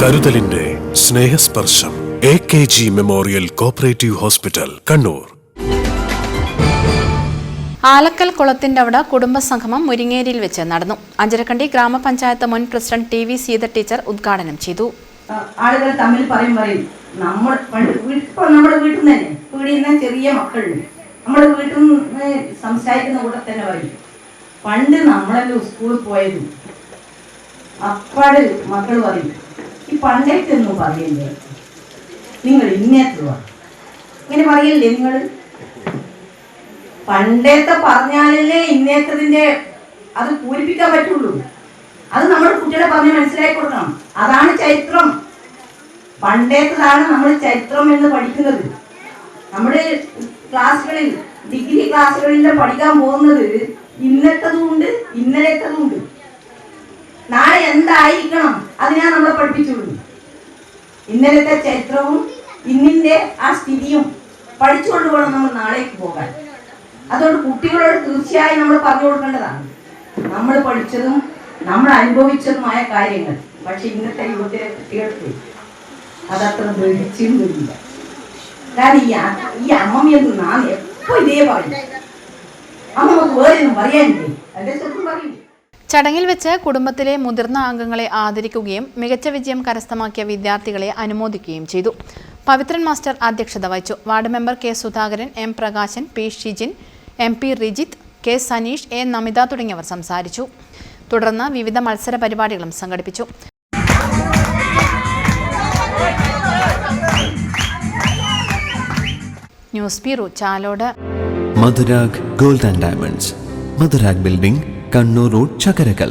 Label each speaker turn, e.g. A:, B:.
A: കരുതലിന്റെ Snehasparsham A K G memorial cooperative hospital Kannur.
B: Alakkal കുളത്തിന്റെ അവിടെ കുടുംബസംഗമം മുരിങ്ങേരിയിൽ വെച്ച് നടന്നു. അഞ്ചരക്കണ്ടി ഗ്രാമപഞ്ചായത്ത് മുൻ president T V Seetha teacher ഉദ്ഘാടനം ചെയ്തു.
C: ആളുകൾ തമ്മിൽ പറയും പറയും നമ്മൾ ഇപ്പൊ നമ്മുടെ വീട്ടിൽ നിന്ന് തന്നെ നിന്ന് ചെറിയ മക്കളുണ്ട് നമ്മുടെ വീട്ടിൽ നിന്ന് സംസാരിക്കുന്ന കൂടെ തന്നെ പറയും. പണ്ട് നമ്മളെല്ലാം സ്കൂളിൽ പോയത്? അപ്പാട് മക്കൾ പറയും ഈ പണ്ടേക്കൊന്നും പറയില്ലേ നിങ്ങൾ ഇന്നേത്തുവാ ഇങ്ങനെ പറയില്ലേ നിങ്ങൾ പണ്ടേത്തെ പറഞ്ഞാലല്ലേ ഇന്നേത്തതിന്റെ അത് പൂരിപ്പിക്കാൻ പറ്റുള്ളൂ. അത് നമ്മൾ കുട്ടികളെ പറഞ്ഞ് മനസ്സിലാക്കി കൊടുക്കണം. അതാണ് ചരിത്രം. പണ്ടേത്തതാണ് നമ്മൾ ചരിത്രം എന്ന് പഠിക്കുന്നത്. നമ്മുടെ ക്ലാസ്സുകളിൽ ഡിഗ്രി ക്ലാസ്സുകളിൽ പഠിക്കാൻ പോകുന്നത് ഇന്നത്തതുമുണ്ട് എന്തായിരിക്കണം? അതിനാ നമ്മളെ പഠിപ്പിച്ചുള്ളൂ ഇന്നലത്തെ ചരിത്രവും ഇന്നിന്റെ ആ സ്ഥിതിയും പഠിച്ചുകൊണ്ട് വേണം നമ്മൾ നാളേക്ക് പോകാൻ. അതുകൊണ്ട് കുട്ടികളോട് തീർച്ചയായും നമ്മൾ പറഞ്ഞു കൊടുക്കേണ്ടതാണ്. നമ്മൾ പഠിച്ചതും നമ്മൾ അനുഭവിച്ചതുമായ കാര്യങ്ങൾ. പക്ഷെ ഇന്നത്തെ യുവത്തിലെ കുട്ടികൾക്ക് അതത്ര ദ്രഹിച്ചിരുന്നില്ല കാരണം ഈ ഈ നാം എപ്പോ ഇതേ പറയും. അമ്മമ്മക്ക് വേറെ ഒന്നും പറയാനില്ലേ? എന്റെ ചെറുപ്പം പറയും
B: ചടങ്ങിൽ വെച്ച് കുടുംബത്തിലെ മുതിർന്ന അംഗങ്ങളെ ആദരിക്കുകയും മികച്ച വിജയം കരസ്ഥമാക്കിയ വിദ്യാർത്ഥികളെ അനുമോദിക്കുകയും ചെയ്തു. പവിത്രൻ മാസ്റ്റർ അധ്യക്ഷത വഹിച്ചു. Ward member K Sudhakaran M Prakashan P Shijin M P Rijith K Saneesh A Namitha തുടങ്ങിയവർ സംസാരിച്ചു. തുടർന്ന് വിവിധ മത്സര പരിപാടികളും സംഘടിപ്പിച്ചു. News bureau Chalode.
D: Madhurag gold and diamonds. Madhurag building Kannur Chakkarakkal.